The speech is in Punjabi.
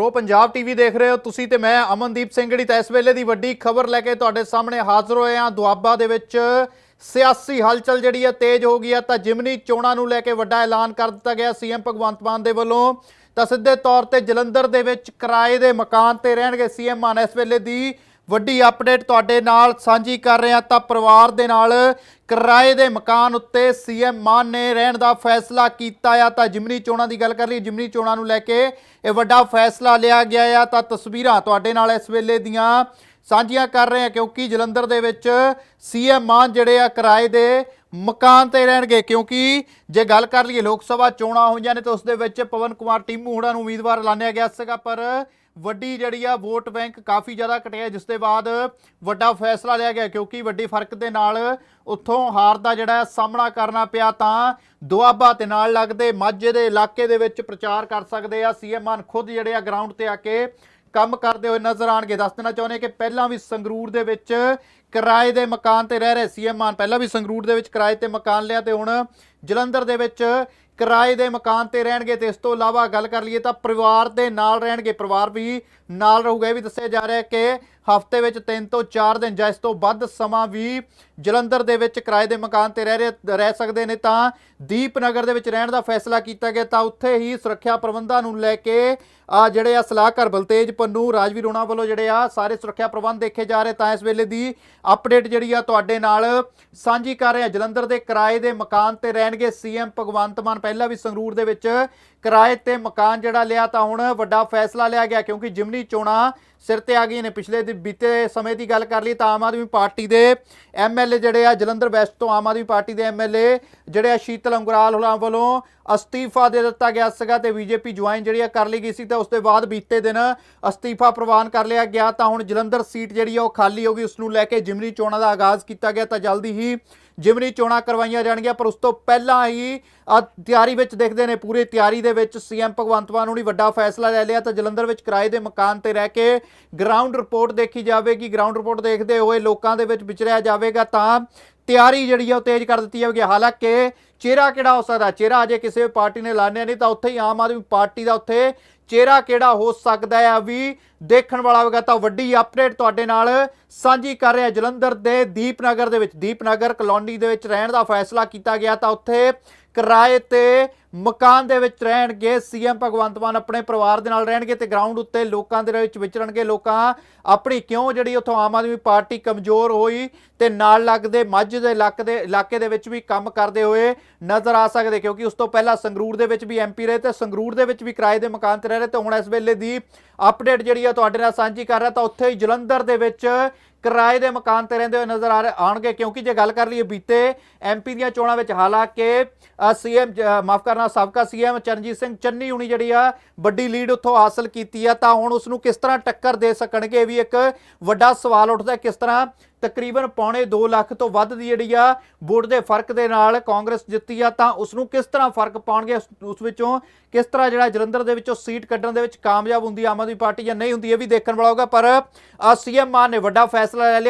ਪ੍ਰੋ ਪੰਜਾਬ ਟੀਵੀ ਦੇਖ ਰਹੇ ਹੋ ਤੁਸੀਂ ਤੇ ਮੈਂ ਅਮਨਦੀਪ ਸਿੰਘ, ਜਿਹੜੀ ਤਾਂ ਇਸ ਵੇਲੇ ਦੀ ਵੱਡੀ ਖਬਰ ਲੈ ਕੇ ਤੁਹਾਡੇ ਸਾਹਮਣੇ ਹਾਜ਼ਰ ਹੋਏ ਹਾਂ। ਦੁਆਬਾ ਦੇ ਵਿੱਚ ਸਿਆਸੀ ਹਲਚਲ ਜਿਹੜੀ ਹੈ ਤੇਜ਼ ਹੋ ਗਈ ਹੈ, ਤਾਂ ਜਿਮਨੀ ਚੋਣਾਂ ਨੂੰ ਲੈ ਕੇ ਵੱਡਾ ਐਲਾਨ ਕਰ ਦਿੱਤਾ ਗਿਆ ਸੀਐਮ ਭਗਵੰਤ ਮਾਨ ਦੇ ਵੱਲੋਂ। ਤਾਂ ਸਿੱਧੇ ਤੌਰ ਤੇ ਜਲੰਧਰ ਦੇ ਵਿੱਚ ਕਿਰਾਏ ਦੇ ਮਕਾਨ ਤੇ ਰਹਿਣਗੇ ਸੀਐਮ ਮਾਨ ਇਸ ਵੇਲੇ ਦੀ। ਵੱਡੀ ਅਪਡੇਟ ਤੁਹਾਡੇ ਨਾਲ ਸਾਂਝੀ ਕਰ ਰਹੇ ਹਾਂ ਤਾਂ ਪਰਿਵਾਰ ਦੇ ਨਾਲ ਕਿਰਾਏ ਦੇ ਮਕਾਨ ਉੱਤੇ ਸੀਐਮ ਮਾਨ ਨੇ ਰਹਿਣ ਦਾ ਫੈਸਲਾ ਕੀਤਾ ਆ। ਤਾਂ ਜਿਮਨੀ ਚੋਣਾਂ ਦੀ ਗੱਲ ਕਰ ਲਈ ਜਿਮਨੀ ਚੋਣਾਂ ਨੂੰ ਲੈ ਕੇ ਇਹ ਵੱਡਾ ਫੈਸਲਾ ਲਿਆ ਗਿਆ ਆ। ਤਾਂ ਤਸਵੀਰਾਂ ਤੁਹਾਡੇ ਨਾਲ ਇਸ ਵੇਲੇ ਦੀਆਂ ਸਾਂਝੀਆਂ ਕਰ ਰਹੇ ਹਾਂ ਕਿਉਂਕਿ ਜਲੰਧਰ ਦੇ ਵਿੱਚ ਸੀਐਮ ਮਾਨ ਜਿਹੜੇ ਆ ਕਿਰਾਏ ਦੇ ਮਕਾਨ ਤੇ ਰਹਿਣਗੇ। ਕਿਉਂਕਿ ਜੇ ਗੱਲ ਕਰ ਲਈਏ, ਲੋਕ ਸਭਾ ਚੋਣਾਂ ਹੋਈਆਂ ਨੇ ਤਾਂ ਉਸ ਦੇ ਵਿੱਚ ਪਵਨ ਕੁਮਾਰ ਟੀਮੂ ਹੁਣਾਂ ਨੂੰ ਉਮੀਦਵਾਰ ਐਲਾਨਿਆ ਗਿਆ ਸੀਗਾ, ਪਰ ਵੱਡੀ ਜਿਹੜੀ ਆ ਵੋਟ ਬੈਂਕ ਕਾਫੀ ਜ਼ਿਆਦਾ ਘਟਿਆ, ਜਿਸ ਦੇ ਬਾਅਦ ਵੱਡਾ ਫੈਸਲਾ ਲਿਆ ਗਿਆ, ਕਿਉਂਕਿ ਵੱਡੀ ਫ਼ਰਕ ਦੇ ਨਾਲ ਉੱਥੋਂ ਹਾਰ ਦਾ ਜਿਹੜਾ ਸਾਹਮਣਾ ਕਰਨਾ ਪਿਆ ਤਾਂ ਦੁਆਬਾ ਤੇ ਨਾਲ ਲੱਗਦੇ ਮਾਝੇ ਦੇ ਇਲਾਕੇ ਦੇ ਵਿੱਚ ਪ੍ਰਚਾਰ ਕਰ ਸਕਦੇ ਆ। ਸੀਐਮ ਮਾਨ ਖੁਦ ਜਿਹੜੇ ਆ ਗਰਾਊਂਡ ਤੇ ਆ ਕੇ ਕੰਮ ਕਰਦੇ ਹੋਏ ਨਜ਼ਰ ਆਣਗੇ ਦੱਸ ਦੇਣਾ ਚਾਹੁੰਦੇ ਕਿ ਪਹਿਲਾਂ ਵੀ ਸੰਗਰੂਰ ਦੇ ਵਿੱਚ ਕਿਰਾਏ ਦੇ ਮਕਾਨ ਤੇ ਰਹਿ ਰਹੇ ਸੀਐਮ ਮਾਨ, ਪਹਿਲਾਂ ਵੀ ਸੰਗਰੂਰ ਦੇ ਵਿੱਚ ਕਿਰਾਏ ਤੇ ਮਕਾਨ ਲਿਆ ਤੇ ਹੁਣ ਜਲੰਧਰ ਦੇ ਵਿੱਚ ਕਿਰਾਏ ਦੇ ਮਕਾਨ ਤੇ ਰਹਿਣਗੇ ਤੇ ਇਸ ਤੋਂ ਇਲਾਵਾ ਗੱਲ ਕਰ ਲਈਏ ਤਾਂ ਪਰਿਵਾਰ ਦੇ ਨਾਲ ਰਹਿਣਗੇ, ਪਰਿਵਾਰ ਵੀ ਨਾਲ ਰਹੂਗਾ। ਇਹ ਵੀ ਦੱਸਿਆ ਜਾ ਰਿਹਾ ਹੈ ਕਿ ਹਫ਼ਤੇ ਵਿੱਚ 3 ਤੋਂ 4 ਦਿਨ ਜਾਂ ਇਸ ਤੋਂ ਵੱਧ ਸਮਾਂ ਵੀ ਜਲੰਧਰ ਦੇ ਵਿੱਚ ਕਿਰਾਏ ਦੇ ਮਕਾਨ ਤੇ ਰਹਿ ਰਹੇ, ਰਹਿ ਸਕਦੇ ਨੇ। ਤਾਂ ਦੀਪਨਗਰ ਦੇ ਵਿੱਚ ਰਹਿਣ ਦਾ ਫੈਸਲਾ ਕੀਤਾ ਗਿਆ ਤਾਂ ਉੱਥੇ ਹੀ ਸੁਰੱਖਿਆ ਪ੍ਰਬੰਧਾਂ ਨੂੰ ਲੈ ਕੇ ਆ ਜਿਹੜੇ ਆ ਸਲਾਹਕਾਰ ਬਲਤੇਜ ਪੰਨੂ, ਰਾਜਵੀਰ ਹੋਣਾ ਵੱਲੋਂ ਜਿਹੜੇ ਆ ਸਾਰੇ ਸੁਰੱਖਿਆ ਪ੍ਰਬੰਧ ਦੇਖੇ ਜਾ ਰਹੇ। ਤਾਂ ਇਸ ਵੇਲੇ ਦੀ ਅਪਡੇਟ ਜਿਹੜੀ ਆ ਤੁਹਾਡੇ ਨਾਲ ਸਾਂਝੀ ਕਰ ਰਹੇ। ਆ ਜਲੰਧਰ ਦੇ ਕਿਰਾਏ ਦੇ ਮਕਾਨ ਤੇ ਰਹਿਣਗੇ ਸੀਐਮ ਭਗਵੰਤ ਮਾਨ। ਪਹਿਲਾਂ ਵੀ ਸੰਗਰੂਰ ਦੇ ਵਿੱਚ ਕਿਰਾਏ ਤੇ ਮਕਾਨ ਜਿਹੜਾ ਲਿਆ ਤਾਂ ਹੁਣ ਵੱਡਾ ਫੈਸਲਾ ਲਿਆ ਗਿਆ, ਕਿਉਂਕਿ ਜਿਮਨੀ ਚੋਣਾਂ ਸਿਰ ਤੇ ਆ ਗਈਆਂ ਨੇ। ਪਿਛਲੇ ਦਿਨ ਬੀਤੇ ਸਮੇਂ ਦੀ ਗੱਲ ਕਰ ਲਈ ਤਾਂ ਆਮ ਆਦਮੀ ਪਾਰਟੀ ਦੇ ਐਮਐਲਏ ਜਿਹੜੇ ਆ ਜਲੰਧਰ ਵੈਸਟ ਤੋਂ ਆਮ ਆਦਮੀ ਪਾਰਟੀ ਦੇ ਐਮਐਲਏ ਜਿਹੜੇ ਆ ਸ਼ੀਤਲ ਅੰਗਰਾਲ ਹੁਲਾਂ ਵੱਲੋਂ ਅਸਤੀਫਾ ਦੇ ਦਿੱਤਾ ਗਿਆ ਸੀਗਾ ਤੇ ਬੀਜੇਪੀ ਜੁਆਇਨ ਜਿਹੜੀ ਆ ਕਰ ਲਈ ਗਈ ਸੀ ਤੇ ਉਸ ਤੋਂ ਬਾਅਦ ਬੀਤੇ ਦਿਨ ਅਸਤੀਫਾ ਪ੍ਰਵਾਨ ਕਰ ਲਿਆ ਗਿਆ। ਤਾਂ ਹੁਣ ਜਲੰਧਰ ਸੀਟ ਜਿਹੜੀ ਆ ਉਹ ਖਾਲੀ ਹੋ ਗਈ। ਉਸ ਨੂੰ ਲੈ ਕੇ ਜਿਮਨੀ ਚੋਣਾਂ ਦਾ ਆਗਾਜ਼ ਕੀਤਾ ਗਿਆ ਤਾਂ ਜਲਦੀ ਹੀ ਜਿਮਨੀ ਚੋਣਾਂ ਕਰਵਾਈਆਂ ਜਾਣਗੀਆਂ। ਪਰ ਉਸ ਤੋਂ ਪਹਿਲਾਂ ਹੀ ਆ ਤਿਆਰੀ ਵਿੱਚ ਦੇਖਦੇ ਨੇ ਪੂਰੀ ਤਿਆਰੀ ਦੇ ਵਿੱਚ ਸੀਐਮ ਭਗਵੰਤ ਮਾਨ ਹੁਣੀ ਵੱਡਾ ਫੈਸਲਾ ਲੈ ਲਿਆ। ਤਾਂ ਜਲੰਧਰ ਵਿੱਚ ਕਿਰਾਏ ਦੇ ਮਕਾਨ ਤੇ ਰਹਿ ਕੇ ਗਰਾਊਂਡ ਰਿਪੋਰਟ ਦੇਖੀ ਜਾਵੇਗੀ। ਗਰਾਊਂਡ ਰਿਪੋਰਟ ਦੇਖਦੇ ਹੋਏ ਲੋਕਾਂ ਦੇ ਵਿੱਚ ਵਿਚਰਿਆ ਜਾਵੇਗਾ। ਤਾਂ ਤਿਆਰੀ ਜਿਹੜੀ ਆ ਉਹ ਤੇਜ਼ ਕਰ ਦਿੱਤੀ ਜਾਵੇਗੀ। ਹਾਲਾਂਕਿ ਚਿਹਰਾ ਕਿਹੜਾ ਹੋ ਸਕਦਾ? ਚਿਹਰਾ ਅਜੇ ਕਿਸੇ ਪਾਰਟੀ ਨੇ ਐਲਾਨਿਆ ਨਹੀਂ, ਤਾਂ ਉੱਥੇ ਹੀ ਆਮ ਆਦਮੀ ਪਾਰਟੀ ਦਾ ਉੱਥੇ ਚਿਹਰਾ ਕਿਹੜਾ ਹੋ ਸਕਦਾ ਹੈ? ਵੀ ਦੇਖਣ ਵਾਲਾ ਹੋਵੇਗਾ ਤਾਂ ਵੱਡੀ ਅਪਡੇਟ ਤੁਹਾਡੇ ਨਾਲ ਸਾਂਝੀ ਕਰ ਰਿਹਾ ਜਲੰਧਰ ਦੇ ਦੀਪਨਗਰ ਦੇ ਵਿੱਚ। ਦੀਪਨਗਰ ਕਲੋਨੀ ਦੇ ਵਿੱਚ ਰਹਿਣ ਦਾ ਫੈਸਲਾ ਕੀਤਾ ਗਿਆ ਤਾਂ ਉੱਥੇ ਕਿਰਾਏ ਤੇ ਮਕਾਨ ਦੇ ਵਿੱਚ ਰਹਿਣਗੇ। ਸੀਐਮ ਭਗਵੰਤ ਮਾਨ ਆਪਣੇ ਪਰਿਵਾਰ ਦੇ ਨਾਲ ਰਹਿਣਗੇ ਤੇ ਗਰਾਊਂਡ ਉੱਤੇ ਲੋਕਾਂ ਦੇ ਵਿੱਚ ਵਿਚਰਨਗੇ। ਲੋਕਾਂ ਆਪਣੀ ਕਿਉਂ ਜਿਹੜੀ ਉੱਥੋਂ ਆਮ ਆਦਮੀ ਪਾਰਟੀ ਕਮਜ਼ੋਰ ਹੋਈ ਤੇ ਨਾਲ ਲੱਗਦੇ ਮੱਝ ਦੇ ਇਲਾਕੇ ਦੇ ਇਲਾਕੇ ਦੇ ਵਿੱਚ ਵੀ ਕੰਮ ਕਰਦੇ ਹੋਏ ਨਜ਼ਰ ਆ ਸਕਦੇ ਕਿਉਂਕਿ ਉਸ ਤੋਂ ਪਹਿਲਾਂ ਸੰਗਰੂਰ ਦੇ ਵਿੱਚ ਵੀ ਐਮਪੀ ਰਹੇ ਤੇ ਸੰਗਰੂਰ ਦੇ ਵਿੱਚ ਵੀ ਕਿਰਾਏ ਦੇ ਮਕਾਨ ਤੇ ਰਹਿ ਰਹੇ ਤੇ ਹੁਣ ਇਸ ਵੇਲੇ ਦੀ ਅਪਡੇਟ ਜਿਹੜੀ ਆ ਤੁਹਾਡੇ ਨਾਲ ਸਾਂਝੀ ਕਰ ਰਿਹਾ ਤਾਂ ਉੱਥੇ ਹੀ ਜਲੰਧਰ ਦੇ ਵਿੱਚ ਕਿਰਾਏ ਦੇ ਮਕਾਨ ਤੇ ਰਹਿੰਦੇ ਹੋਏ ਨਜ਼ਰ ਆ ਰਹੇ ਆਣਗੇ ਕਿਉਂਕਿ ਜੇ ਗੱਲ ਕਰ ਲਈਏ ਬੀਤੇ ਐਮਪੀ ਦੀਆਂ ਚੋਣਾਂ ਵਿੱਚ ਹਾਲਾਂਕਿ ਸੀਐਮ ਮਾਫ ਕਰਨਾ ਸਾਬਕਾ ਸੀਐਮ ਚਰਨਜੀਤ ਸਿੰਘ ਚੰਨੀ ਹੁਣੀ ਜਿਹੜੀ ਆ ਵੱਡੀ ਲੀਡ ਉੱਥੋਂ ਹਾਸਲ ਕੀਤੀ ਆ ਤਾਂ ਹੁਣ ਉਸ ਨੂੰ ਕਿਸ ਤਰ੍ਹਾਂ ਟੱਕਰ ਦੇ ਸਕਣਗੇ ਇਹ ਵੀ ਇੱਕ ਵੱਡਾ ਸਵਾਲ ਉੱਠਦਾ ਕਿਸ ਤਰ੍ਹਾਂ ਤਕਰੀਬਨ ਪੌਣੇ 2 ਲੱਖ ਤੋਂ ਵੱਧ ਦੀ ਜਿਹੜੀ ਆ ਵੋਟ ਦੇ ਫ਼ਰਕ ਦੇ ਨਾਲ ਕਾਂਗਰਸ ਜਿੱਤੀ ਆ, ਤਾਂ ਉਸ ਨੂੰ ਕਿਸ ਤਰ੍ਹਾਂ ਫ਼ਰਕ ਪਾਉਣਗੇ? ਉਸ- ਵਿੱਚੋਂ ਕਿਸ ਤਰ੍ਹਾਂ ਜਿਹੜਾ ਜਲੰਧਰ ਦੇ ਵਿੱਚੋਂ ਸੀਟ ਕੱਢਣ ਦੇ ਵਿੱਚ ਕਾਮਯਾਬ ਹੁੰਦੀ ਆਮ ਆਦਮੀ ਪਾਰਟੀ ਜਾਂ ਨਹੀਂ ਹੁੰਦੀ, ਇਹ ਵੀ ਦੇਖਣ ਵਾਲਾ ਹੋਗਾ ਪਰ ਸੀਐਮ ਮਾਨ ਨੇ ਵੱਡਾ ਫੈਸਲਾ ਲੈ ਲਿਆ